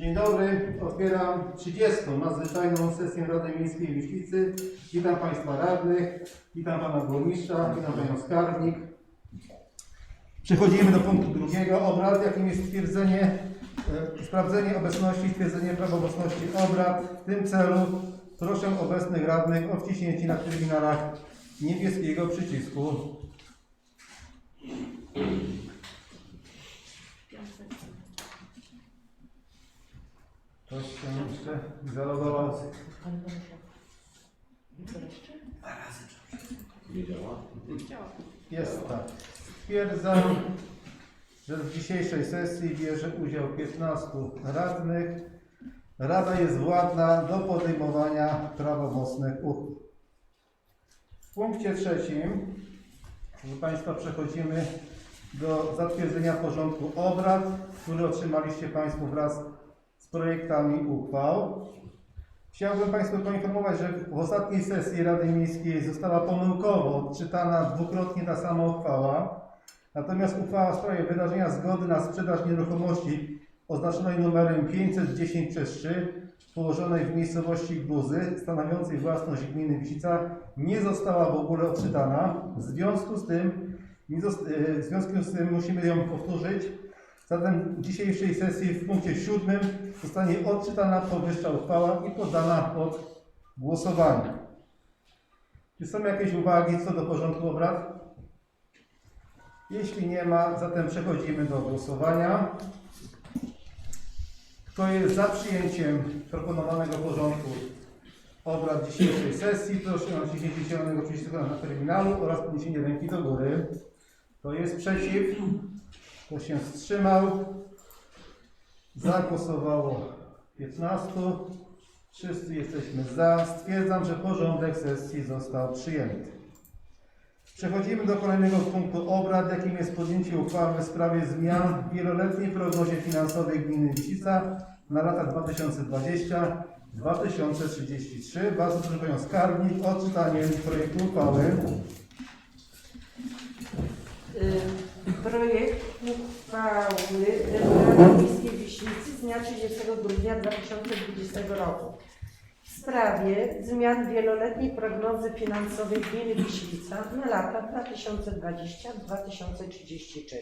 Dzień dobry, otwieram 30. nadzwyczajną sesję Rady Miejskiej w Myślicy. Witam Państwa radnych, witam Pana Burmistrza, witam Panią Skarbnik. Przechodzimy do punktu drugiego obrad, jakim jest stwierdzenie, e, sprawdzenie obecności, stwierdzenie prawomocności obrad. W tym celu proszę obecnych radnych o wciśnięcie na terminalach niebieskiego przycisku. Ktoś się jeszcze zalogował? Jest tak. Stwierdzam, że w dzisiejszej sesji bierze udział 15 radnych. Rada jest władna do podejmowania prawomocnych uchwał. W punkcie trzecim, proszę Państwa, przechodzimy do zatwierdzenia porządku obrad, który otrzymaliście Państwo wraz z projektami uchwał. Chciałbym Państwa poinformować, że w ostatniej sesji Rady Miejskiej została pomyłkowo odczytana dwukrotnie ta sama uchwała. Natomiast uchwała w sprawie wyrażenia zgody na sprzedaż nieruchomości oznaczonej numerem 510 przez 3 położonej w miejscowości Gruzy, stanowiącej własność gminy Wisica, nie została w ogóle odczytana. W związku z tym, e, w związku z tym musimy ją powtórzyć. Zatem w dzisiejszej sesji w punkcie siódmym zostanie odczytana powyższa uchwała i poddana pod głosowanie. Czy są jakieś uwagi co do porządku obrad? Jeśli nie ma, zatem przechodzimy do głosowania. Kto jest za przyjęciem proponowanego porządku obrad dzisiejszej sesji, proszę o naciśnięcie zielonego przycisku na terminalu oraz podniesienie ręki do góry. Kto jest przeciw? Kto się wstrzymał? Zagłosowało 15. Wszyscy jesteśmy za. Stwierdzam, że porządek sesji został przyjęty. Przechodzimy do kolejnego punktu obrad, jakim jest podjęcie uchwały w sprawie zmian w wieloletniej prognozie finansowej gminy Wisica na lata 2020-2033. Bardzo proszę Panią Skarbnik o odczytanie projektu uchwały. Y, Projekt uchwały Rady Miejskiej Wiśnicy z dnia 30 grudnia 2020 roku w sprawie zmian wieloletniej prognozy finansowej gminy Wiślica na lata 2020-2033.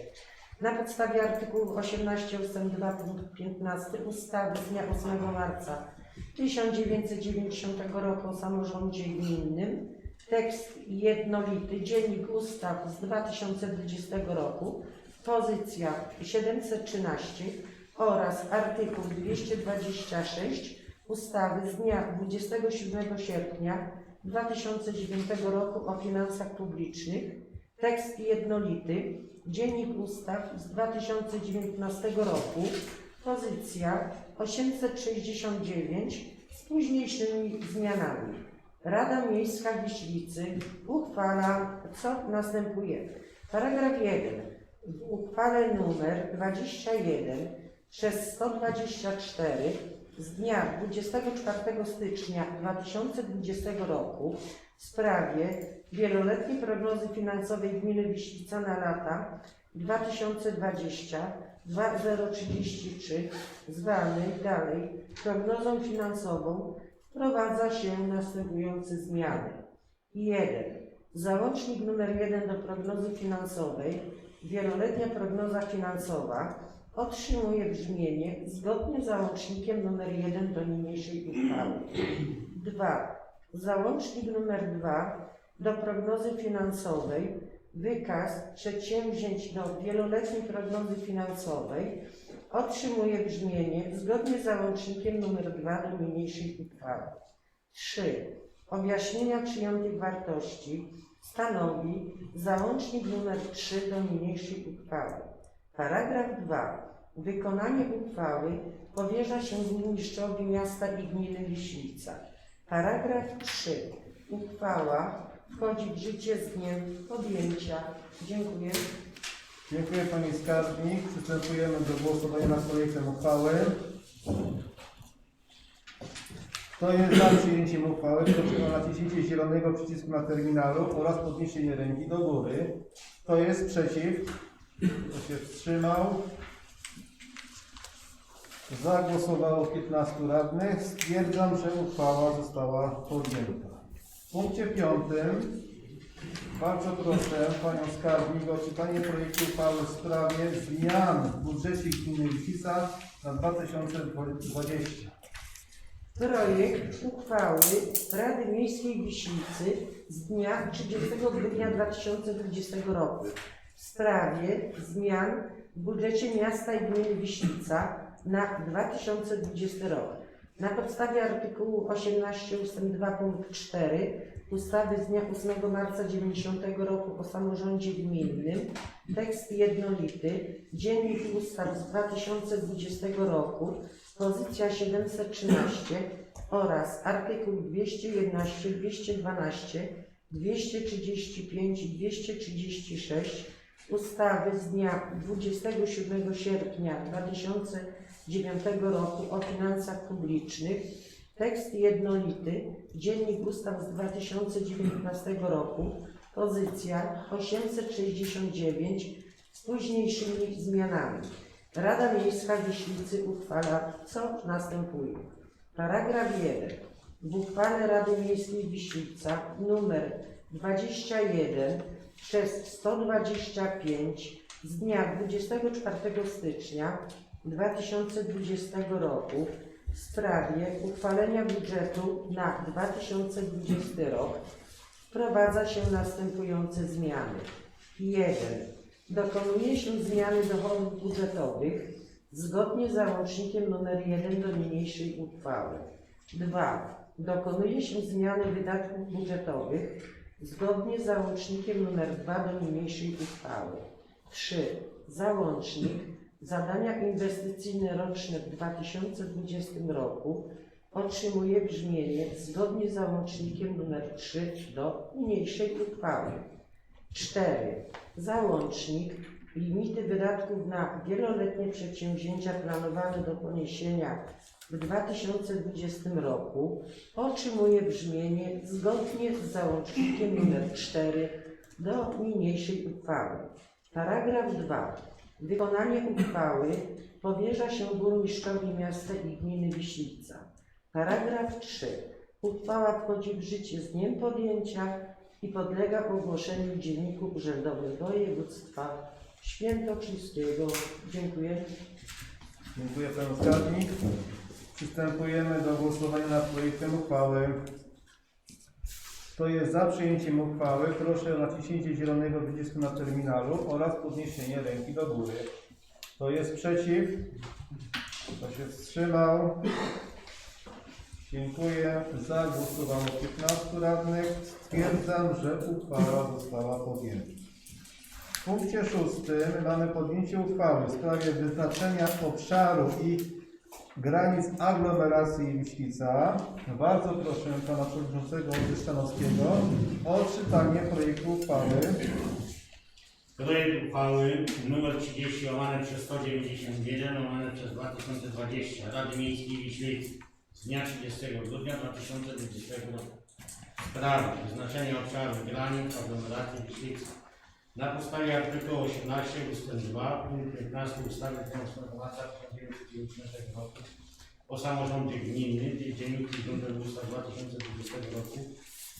Na podstawie artykułu 18 ust. 2 punkt 15 ustawy z dnia 8 marca 1990 roku o samorządzie gminnym Tekst jednolity, Dziennik Ustaw z 2020 roku, pozycja 713 oraz artykuł 226 ustawy z dnia 27 sierpnia 2009 roku o finansach publicznych, tekst jednolity, Dziennik Ustaw z 2019 roku, pozycja 869 z późniejszymi zmianami. Rada Miejska Wiślicy uchwala, co następuje. Paragraf 1. W uchwale nr 21 przez 124 z dnia 24 stycznia 2020 roku w sprawie wieloletniej prognozy finansowej gminy Wiślica na lata 2020-2033 zwanej dalej prognozą finansową wprowadza się następujące zmiany. 1. Załącznik nr 1 do prognozy finansowej, wieloletnia prognoza finansowa otrzymuje brzmienie zgodnie z załącznikiem nr 1 do niniejszej uchwały. 2. Załącznik nr 2 do prognozy finansowej, wykaz przedsięwzięć do wieloletniej prognozy finansowej otrzymuje brzmienie zgodnie z załącznikiem nr 2 do niniejszej uchwały. 3. Objaśnienia przyjętych wartości stanowi załącznik nr 3 do niniejszej uchwały. Paragraf 2. Wykonanie uchwały powierza się burmistrzowi miasta i gminy Wiślica. Paragraf 3. Uchwała wchodzi w życie z dniem podjęcia. Dziękuję. Dziękuję Pani Skarbnik. Przystępujemy do głosowania nad projektem uchwały. Kto jest za przyjęciem uchwały, proszę o naciśnięcie zielonego przycisku na terminalu oraz podniesienie ręki do góry. Kto jest przeciw? Kto się wstrzymał? Za głosowało 15 radnych. Stwierdzam, że uchwała została podjęta. W punkcie piątym bardzo proszę Panią Skarbnik o czytanie projektu uchwały w sprawie zmian w budżecie gminy Lipica na 2020. Projekt uchwały Rady Miejskiej Wiśnicy z dnia 30 grudnia 2020 roku w sprawie zmian w budżecie miasta i gminy Wiśnica na 2020 rok. Na podstawie artykułu 18 ust. 2 punkt 4 ustawy z dnia 8 marca 90 roku o samorządzie gminnym tekst jednolity Dziennik Ustaw z 2020 roku pozycja 713 oraz artykuł 211, 212, 235 i 236 ustawy z dnia 27 sierpnia 2009 roku o finansach publicznych, tekst jednolity, Dziennik Ustaw z 2019 roku, pozycja 869 z późniejszymi zmianami. Rada Miejska Wiśnicy uchwala, co następuje. Paragraf 1. W uchwale Rady Miejskiej Wiśnica nr 21 przez 125 z dnia 24 stycznia 2020 roku w sprawie uchwalenia budżetu na 2020 rok wprowadza się następujące zmiany. 1. Dokonuje się zmiany dochodów budżetowych zgodnie z załącznikiem nr 1 do niniejszej uchwały. 2. Dokonuje się zmiany wydatków budżetowych zgodnie z załącznikiem nr 2 do niniejszej uchwały. 3. Załącznik Zadania inwestycyjne roczne w 2020 roku otrzymuje brzmienie zgodnie z załącznikiem nr 3 do niniejszej uchwały. 4. Załącznik limity wydatków na wieloletnie przedsięwzięcia planowane do poniesienia w 2020 roku otrzymuje brzmienie zgodnie z załącznikiem nr 4 do niniejszej uchwały. Paragraf 2. Wykonanie uchwały powierza się burmistrzowi miasta i gminy Wiślica. Paragraf 3. Uchwała wchodzi w życie z dniem podjęcia i podlega ogłoszeniu w Dzienniku Urzędowym Województwa Świętokrzyskiego. Dziękuję. Dziękuję Panią Skarbnik. Przystępujemy do głosowania nad projektem uchwały. Kto jest za przyjęciem uchwały, proszę o naciśnięcie zielonego przycisku na terminalu oraz podniesienie ręki do góry. Kto jest przeciw? Kto się wstrzymał? Dziękuję. Za głosowało 15 radnych. Stwierdzam, że uchwała została podjęta. W punkcie szóstym mamy podjęcie uchwały w sprawie wyznaczenia obszaru i granic aglomeracji Wiślica. Bardzo proszę pana przewodniczącego Wyszczanowskiego o czytanie projektu uchwały. Projekt uchwały nr 30 łamane przez 191 łamane przez 2020 Rady Miejskiej Wiślicy z dnia 30 grudnia 2020 roku. W sprawie obszaru granic aglomeracji Wiślicy na podstawie artykułu 18 ust. 2 punkt 15 ustawy 8 marca 1990 roku o samorządzie gminnym i dzienniku Urzędu Ustaw 2020 roku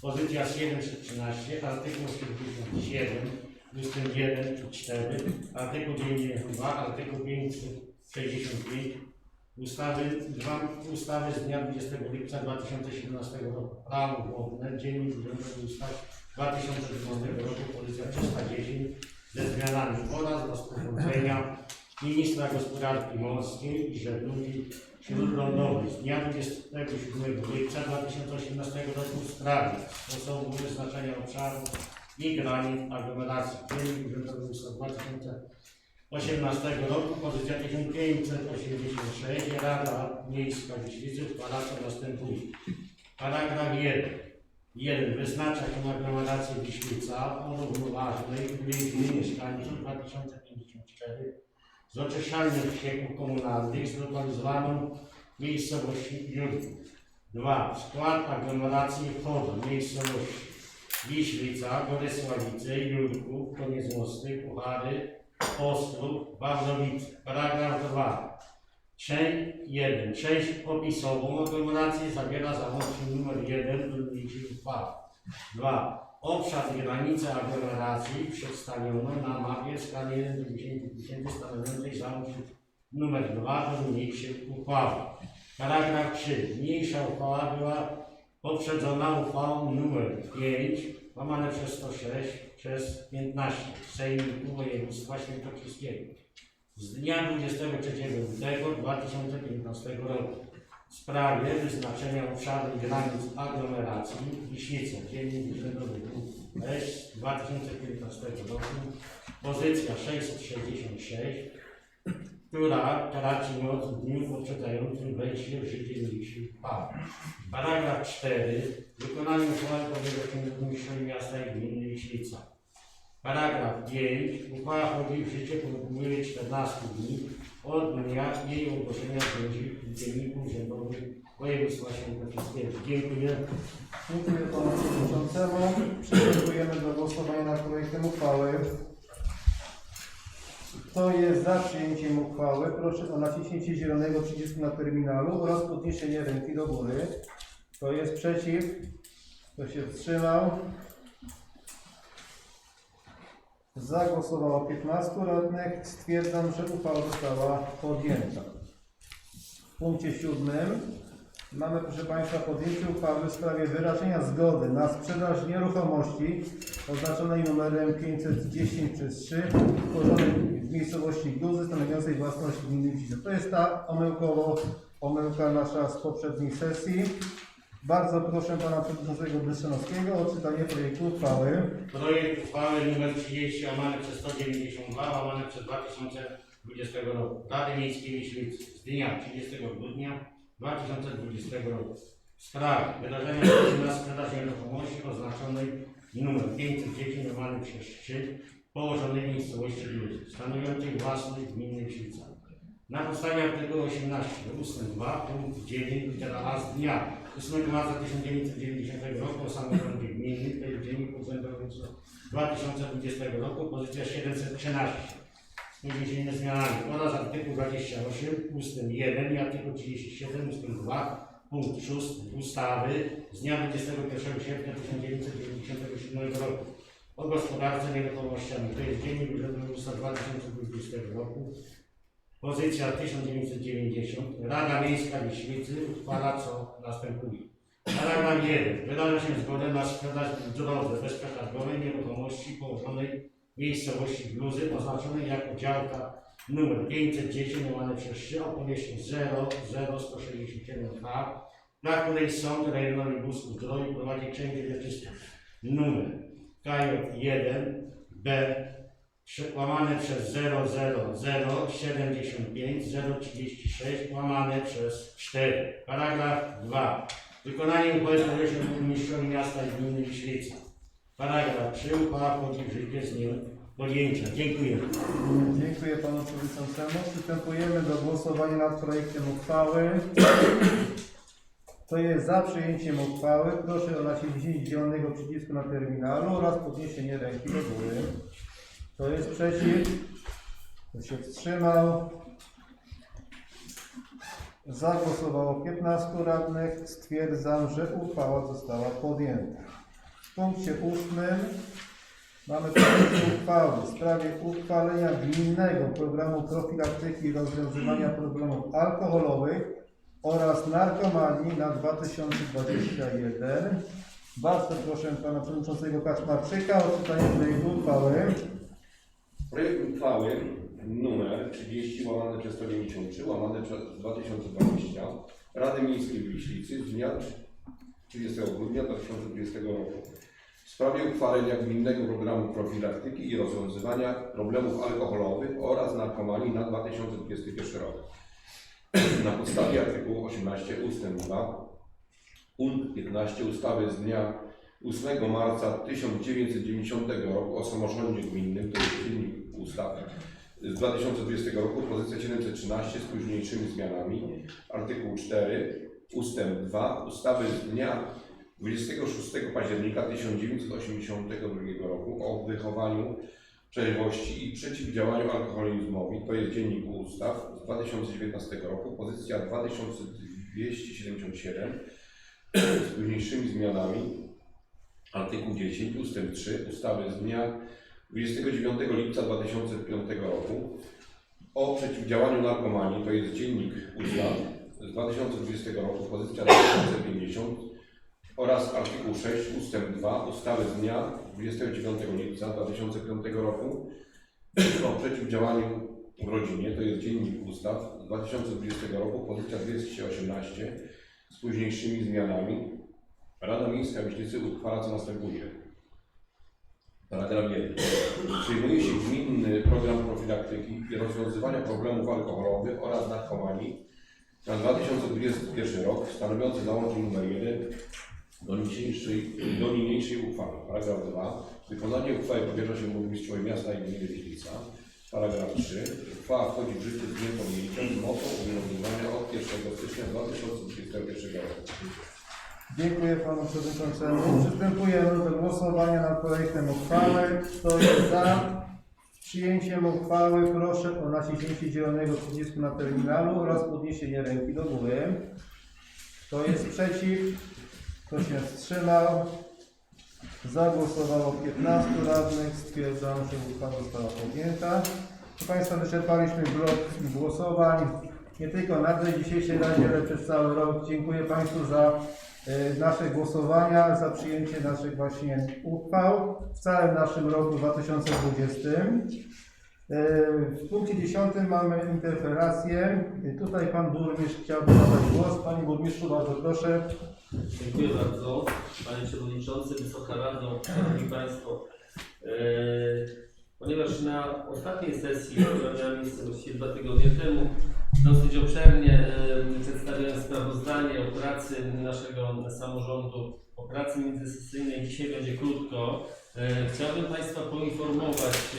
pozycja 713 artykuł 77 ustęp 1 i 4, artykuł 92, artykuł 565 ustawy, ustawy z dnia 20 lipca 2017 roku Prawo wodne, Dziennik Urzędowy Ustaw 2012 roku, pozycja 310 ze zmianami oraz rozporządzenia Ministra Gospodarki Morskiej i Żeglugi Śródlądowej z dnia 27 lipca 2018 roku w sprawie sposobu wyznaczenia obszaru i granic aglomeracji. Dziennik Urzędowy Ustaw 2018 roku, pozycja 1586, Rada Miejska Wiślicy uchwala co następuje. Paragraf 1. 1. Wyznacza się aglomerację Wiślica o równoważnej liczbie mieszkańców 2054 z oczyszczalnią ścieków komunalnych zlokalizowaną w miejscowości Jurków. 2. W skład aglomeracji wchodzą miejscowości Wiślica, Gorysławice, Jurków, Koniec Mosty, Puchary, Ostrów, Wawrowice. Paragraf 2. Część 1. Część opisową aglomeracji zawiera załącznik numer 1 do liczby uchwały. 2. Obszar i granice aglomeracji przedstawiono na mapie w skali 1 do 10 tysięcy stanowiącej załącznik numer 2 do niniejszej uchwały. Paragraf 3. Mniejsza uchwała była poprzedzona uchwałą numer 5 łamane przez 106 przez 15 Sejmiku Województwa Świętokrzyskiego z dnia 23 lutego 2015 roku w sprawie wyznaczenia obszaru granic aglomeracji Wiśnica, dziennik urzędowy S 2015 roku, pozycja 666, która traci moc w dniu poprzedzającym wejście w życie niniejszej uchwały. Paragraf 4. Wykonanie uchwały burmistrzowi miasta i gminy Wiśnica. Paragraf 5. Uchwała wchodzi w życie po upływie 14 dni od dnia jej ogłoszenia w Dzienniku Urzędowym Województwa Świętokrzyskiego. Dziękuję. Dziękuję panu przewodniczącemu. Przystępujemy do głosowania nad projektem uchwały. Kto jest za przyjęciem uchwały, proszę o naciśnięcie zielonego przycisku na terminalu oraz podniesienie ręki do góry. Kto jest przeciw? Kto się wstrzymał? Za głosowało 15 radnych. Stwierdzam, że uchwała została podjęta. W punkcie siódmym Mamy, proszę Państwa, podjęcie uchwały w sprawie wyrażenia zgody na sprzedaż nieruchomości oznaczonej numerem 510 przez 3, utworzonej w miejscowości Gluzy, stanowiącej własność gminy Widzice. To jest ta omyłkowo, omyłka nasza z poprzedniej sesji. Bardzo proszę Pana Przewodniczącego Bryszanowskiego o odczytanie projektu uchwały. Projekt uchwały nr 30 łamane przez 192 łamane przez 2020 roku Rady Miejskiej Wiślicy z dnia 30 grudnia 2020 roku w sprawie wydarzenia na sprzedaż nieruchomości oznaczonej numer 510 łamane przez 3 położonej miejscowości Gluzy, stanowiącej własność gminy Wiślica. Na podstawie artykułu 18 ust. 2 punkt 9 litera A z dnia 8 marca 1990 roku o samorządzie gminy, to jest dziennik urzędowy 2020 roku, pozycja 713 z niewniesionymi zmianami oraz artykuł 28 ust. 1 i artykuł 37 ust. 2 punkt 6 ustawy z dnia 21 sierpnia 1997 roku. O gospodarce nieruchomościami, to jest dziennik urzędowy 2020 roku, Pozycja 1990. Rada Miejska Wiślicy uchwala co następuje. Paragraf 1. Wyraża się zgodę na sprzedaż w drodze bezprzetargowej nieruchomości położonej w miejscowości Bluzy oznaczonej jako działka numer 510 łamane przez 3 o powierzchni 00167 ha, na której sąd rejonowy Busku Zdroju prowadzi księgę wieczystą numer KJ1 B łamane przez 00075 036 łamane przez 4. Paragraf 2. Wykonanie uchwały się burmistrzowi miasta i gminy Wiślica. Paragraf 3. Uchwała wchodzi w życie z dniem podjęcia. Dziękuję. Dziękuję Panu Przewodniczącemu. Przystępujemy do głosowania nad projektem uchwały. Kto jest za przyjęciem uchwały, proszę o naciśnięcie zielonego przycisku na terminalu oraz podniesienie ręki do góry. Kto jest przeciw? Kto się wstrzymał? Zagłosowało 15 radnych. Stwierdzam, że uchwała została podjęta. W punkcie ósmym mamy projekcie uchwały w sprawie uchwalenia gminnego programu profilaktyki i rozwiązywania problemów alkoholowych oraz narkomanii na 2021. Bardzo proszę pana przewodniczącego Kaczmarczyka o czytanie projektu uchwały. Projekt uchwały numer 30 łamane przez 193 łamane przez 2020 Rady Miejskiej w Wiślicy z dnia 30 grudnia 2020 roku w sprawie uchwalenia gminnego programu profilaktyki i rozwiązywania problemów alkoholowych oraz narkomanii na 2021 rok. Na podstawie artykułu 18 ust. 2 punkt 15 ustawy z dnia 8 marca 1990 roku o samorządzie gminnym, to jest dziennik ustaw z 2020 roku, pozycja 713 z późniejszymi zmianami, artykuł 4 ustęp 2 ustawy z dnia 26 października 1982 roku o wychowaniu trzeźwości i przeciwdziałaniu alkoholizmowi, to jest dziennik ustaw z z 2019 roku, pozycja 2277 z późniejszymi zmianami. Artykuł 10 ust. 3 ustawy z dnia 29 lipca 2005 roku o przeciwdziałaniu narkomanii, to jest dziennik ustaw z 2020 roku, pozycja 2050 oraz artykuł 6 ust. 2 ustawy z dnia 29 lipca 2005 roku o przeciwdziałaniu w rodzinie, to jest dziennik ustaw z 2020 roku, pozycja 218 z późniejszymi zmianami. Rada Miejska Wiśnicy uchwala co następuje. Paragraf 1. Przyjmuje się gminny program profilaktyki i rozwiązywania problemów alkoholowych oraz narkomanii na 2021 rok stanowiący załącznik nr 1 do niniejszej, do niniejszej uchwały. Paragraf 2. Wykonanie uchwały powierza się burmistrzowi miasta i gminy Wiśnica. Paragraf 3. Uchwała wchodzi w życie z dniem podjęcia z mocą obowiązywania od 1 stycznia 2021 roku. Dziękuję panu przewodniczącemu. Przystępujemy do głosowania nad projektem uchwały. Kto jest za przyjęciem uchwały, proszę o naciśnięcie zielonego przycisku na terminalu oraz podniesienie ręki do góry. Kto jest przeciw? Kto się wstrzymał? Za głosowało 15 radnych. Stwierdzam, że uchwała została podjęta. Proszę Państwa, wyczerpaliśmy blok głosowań. Nie tylko na tej dzisiejszej radzie, ale przez cały rok. Dziękuję Państwu za nasze głosowania, za przyjęcie naszych właśnie uchwał w całym naszym roku 2020. E, W punkcie 10 mamy interpelację. E, Tutaj Pan Burmistrz chciałby zabrać głos. Panie Burmistrzu, bardzo proszę. Dziękuję bardzo, Panie Przewodniczący, Wysoka Rado, Szanowni Państwo. E, Ponieważ na ostatniej sesji, która miała miejsce właściwie dwa tygodnie temu, dosyć obszernie przedstawiałem sprawozdanie o pracy naszego samorządu, o pracy międzysesyjnej. Dzisiaj będzie krótko. E, Chciałbym Państwa poinformować,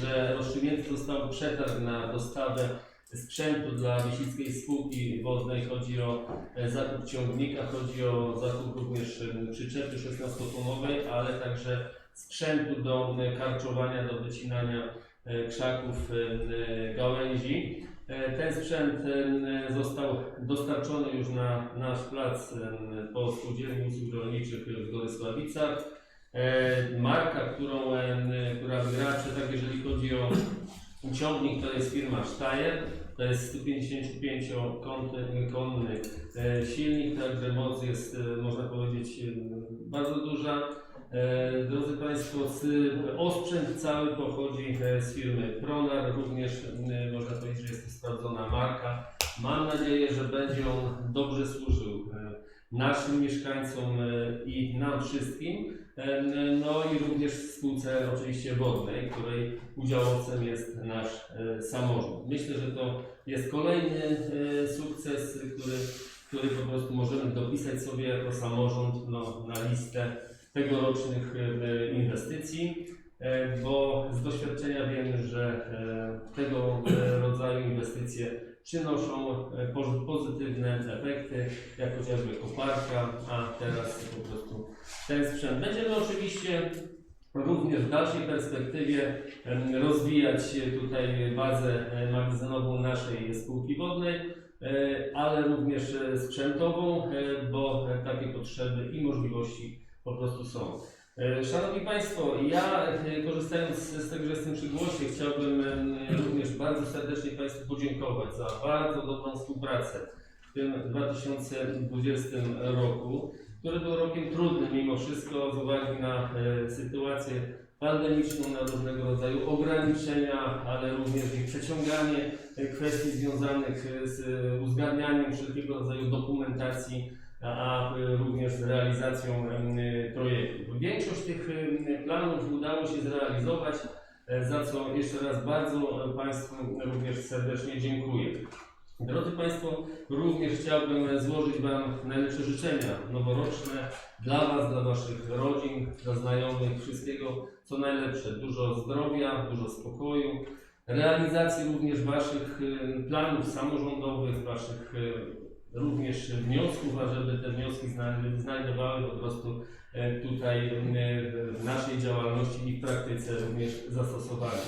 że rozstrzygnięty został przetarg na dostawę sprzętu dla Wiślickiej Spółki Wodnej. Chodzi o e, zakup ciągnika, chodzi o zakup również przyczepy 16-tonowej, ale także sprzętu do e, karczowania, do wycinania krzaków, gałęzi. E, Ten sprzęt e, został dostarczony już na nasz plac e, po Spółdzielni Usług Rolniczych w Gorysławicach. Marka, którą, która wygrała przetarg, jeżeli chodzi o ciągnik, to jest firma Steyr. To jest 155-konny e, silnik, także moc jest, można powiedzieć, bardzo duża. E, Drodzy Państwo, z- osprzęt cały pochodzi e, z firmy Pronar, również e, można powiedzieć, że jest to sprawdzona marka. Mam nadzieję, że będzie on dobrze służył e, naszym mieszkańcom e, i nam wszystkim, E, no i również spółce oczywiście wodnej, której udziałowcem jest nasz e, samorząd. Myślę, że to jest kolejny e, sukces, który, który po prostu możemy dopisać sobie jako samorząd no, na listę tegorocznych e, inwestycji, e, bo z doświadczenia wiemy, że e, tego rodzaju inwestycje przynoszą pozy- pozytywne efekty, jak chociażby koparka, a teraz po prostu ten sprzęt. Będziemy oczywiście również w dalszej perspektywie rozwijać tutaj bazę magazynową naszej spółki wodnej, ale również sprzętową, bo takie potrzeby i możliwości po prostu są. E, Szanowni Państwo, ja e, korzystając z tego, że jestem przy głosie, chciałbym em, również bardzo serdecznie Państwu podziękować za bardzo dobrą współpracę w tym 2020 roku, który był rokiem trudnym mimo wszystko z uwagi na e, sytuację pandemiczną, na różnego rodzaju ograniczenia, ale również przeciąganie e, kwestii związanych e, z e, uzgadnianiem wszelkiego rodzaju dokumentacji, a, również z realizacją em, projektów. Większość tych planów udało się zrealizować, e, za co jeszcze raz bardzo Państwu również serdecznie dziękuję. Drodzy Państwo, również chciałbym złożyć Wam najlepsze życzenia noworoczne dla Was, dla Waszych rodzin, dla znajomych, wszystkiego co najlepsze. Dużo zdrowia, dużo spokoju, realizacji również Waszych planów samorządowych, Waszych również wniosków, ażeby te wnioski zna- znajdowały po prostu e, tutaj y, w naszej działalności i w praktyce również zastosowane.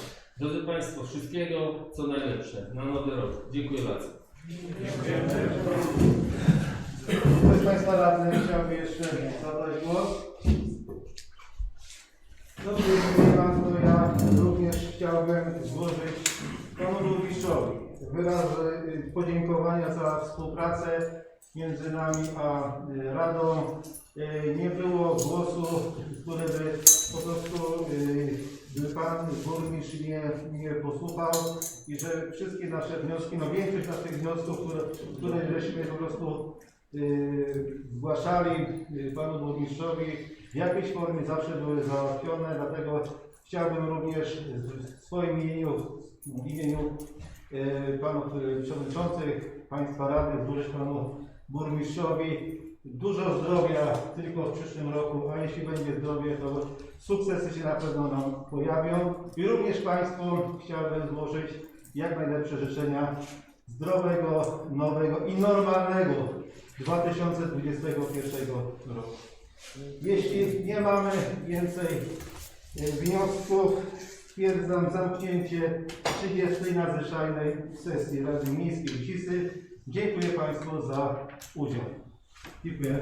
Drodzy Państwo, wszystkiego co najlepsze na nowy rok. Dziękuję bardzo. Ktoś z Państwa radnych chciałby jeszcze zabrać głos? Dobrze, nie ma, to ja również chciałbym złożyć Panu Burmistrzowi wyrazy y, podziękowania za współpracę między nami a y, Radą. Y, Nie było głosu, który by po prostu by Pan Burmistrz nie, nie posłuchał i że wszystkie nasze wnioski, no większość naszych wniosków, które, które żeśmy po prostu zgłaszali Panu Burmistrzowi, w jakiejś formie zawsze były załatwione, dlatego chciałbym również w swoim imieniu, w imieniu Panów y, Przewodniczących, Państwa Rady złożyć Panu Burmistrzowi dużo zdrowia tylko w przyszłym roku, a jeśli będzie zdrowie, to sukcesy się na pewno nam pojawią. I również Państwu chciałbym złożyć jak najlepsze życzenia zdrowego, nowego i normalnego 2021 roku. Jeśli nie mamy więcej e, wniosków, stwierdzam zamknięcie 30. nadzwyczajnej sesji Rady Miejskiej Cisy. Dziękuję Państwu za udział. Dziękuję.